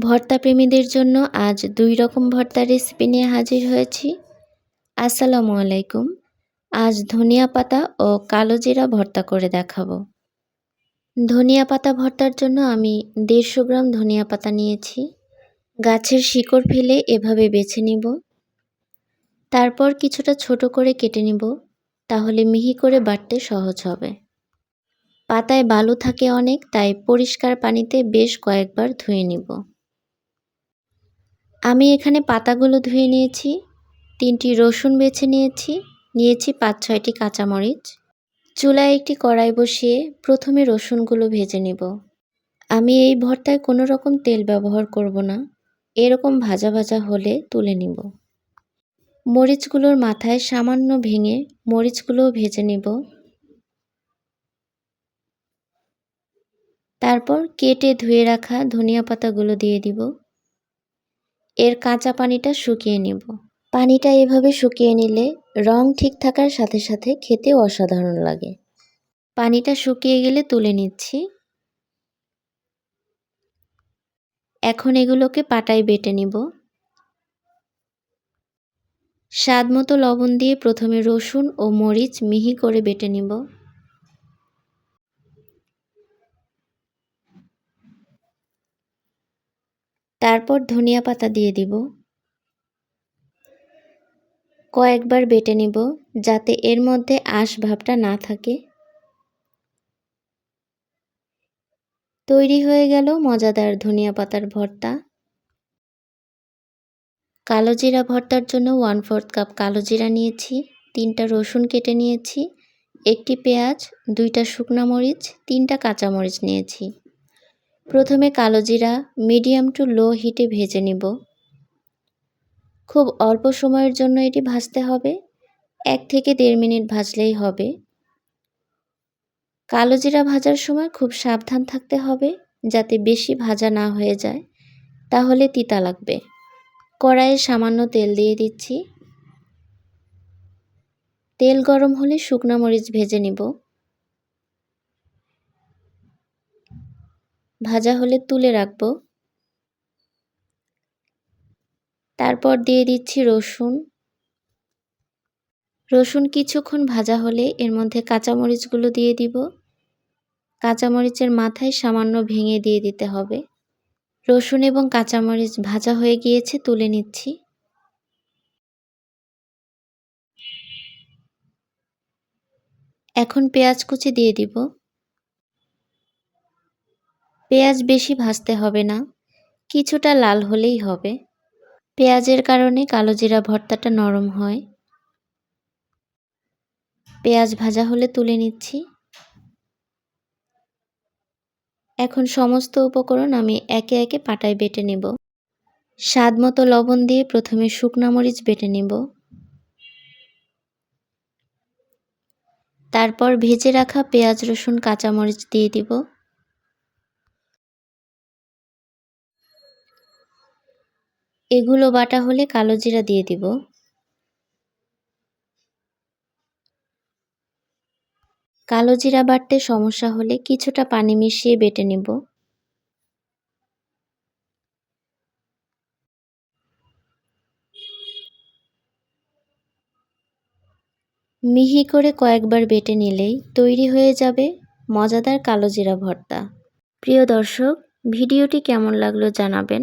ভর্তা প্রেমীদের জন্য আজ দুই রকম ভর্তার রেসিপি নিয়ে হাজির হয়েছি। আসসালামু আলাইকুম। আজ ধনিয়া পাতা ও কালো জিরা ভর্তা করে দেখাবো। ধনিয়া পাতা ভর্তার জন্য আমি দেড়শো গ্রাম ধনিয়া পাতা নিয়েছি। গাছের শিকড় ফেলে এভাবে বেছে নিব। তারপর কিছুটা ছোট করে কেটে নিব, তাহলে মিহি করে বাটতে সহজ হবে। পাতায় বালু থাকে অনেক, তাই পরিষ্কার পানিতে বেশ কয়েকবার ধুয়ে নিব। আমি এখানে পাতাগুলো ধুয়ে নিয়েছি, তিনটি রসুন বেছে নিয়েছি নিয়েছি পাঁচ ছয়টি কাঁচামরিচ। চুলায় একটি কড়াই বসিয়ে প্রথমে রসুনগুলো ভেজে নেব। আমি এই ভর্তায় কোনো রকম তেল ব্যবহার করব না, এরকম ভাজা ভাজা হলে তুলে নিব। মরিচগুলোর মাথায় সামান্য ভেঙে মরিচগুলোও ভেজে নেব। তারপর কেটে ধুয়ে রাখা ধনিয়া পাতাগুলো দিয়ে দিব। এর কাঁচা পানিটা শুকিয়ে নেব। পানিটা এভাবে শুকিয়ে নিলে রং ঠিক থাকার সাথে সাথে খেতে অসাধারণ লাগে। পানিটা শুকিয়ে গেলে তুলে নিচ্ছি। এখন এগুলোকে পাটায় বেটে নিব। স্বাদ মতো লবণ দিয়ে প্রথমে রসুন ও মরিচ মিহি করে বেটে নিব। তারপর ধনিয়া পাতা দিয়ে দিব। কয়েকবার বেটে নিব যাতে এর মধ্যে আঁশ ভাবটা না থাকে। তৈরি হয়ে গেল মজাদার ধনিয়া পাতার ভর্তা। কালো জিরা ভর্তার জন্য ওয়ান ফোর্থ কাপ কালো জিরা নিয়েছি, তিনটা রসুন কেটে নিয়েছি, একটি পেঁয়াজ, দুইটা শুকনো মরিচ, তিনটা কাঁচামরিচ নিয়েছি। প্রথমে কালো জিরা মিডিয়াম টু লো হিটে ভেজে নিব। খুব অল্প সময়ের জন্য এটি ভাজতে হবে। এক থেকে দেড় মিনিট ভাজলেই হবে। কালো জিরা ভাজার সময় খুব সাবধান থাকতে হবে, যাতে বেশি ভাজা না হয়ে যায়। তাহলে তিতা লাগবে। কড়াইয়ে সামান্য তেল দিয়ে দিচ্ছি। তেল গরম হলে শুকনো মরিচ ভেজে নিব। ভাজা হলে তুলে রাখব। তারপর দিয়ে দিচ্ছি রসুন। রসুন কিছুক্ষণ ভাজা হলে এর মধ্যে কাঁচামরিচগুলো দিয়ে দিব। কাঁচামরিচের মাথায় সামান্য ভেঙে দিয়ে দিতে হবে। রসুন এবং কাঁচামরিচ ভাজা হয়ে গিয়েছে, তুলে নিচ্ছি। এখন পেঁয়াজ কুচি দিয়ে দিব। পেঁয়াজ বেশি ভাজতে হবে না, কিছুটা লাল হলেই হবে। পেঁয়াজের কারণে কালো জিরা ভর্তাটা নরম হয়। পেঁয়াজ ভাজা হলে তুলে নিচ্ছি। এখন সমস্ত উপকরণ আমি একে একে পাটায় বেটে নেব। স্বাদ মতো লবণ দিয়ে প্রথমে শুকনা মরিচ বেটে নেব। তারপর ভেজে রাখা পেঁয়াজ, রসুন, কাঁচামরিচ দিয়ে দিব। এগুলো বাটা হলে কালো জিরা দিয়ে দিব। কালো জিরা বাটতে সমস্যা হলে কিছুটা পানি মিশিয়ে বেটে নেব। মিহি করে কয়েকবার বেটে নিলেই তৈরি হয়ে যাবে মজাদার কালো জিরা ভর্তা। প্রিয় দর্শক, ভিডিওটি কেমন লাগল জানাবেন।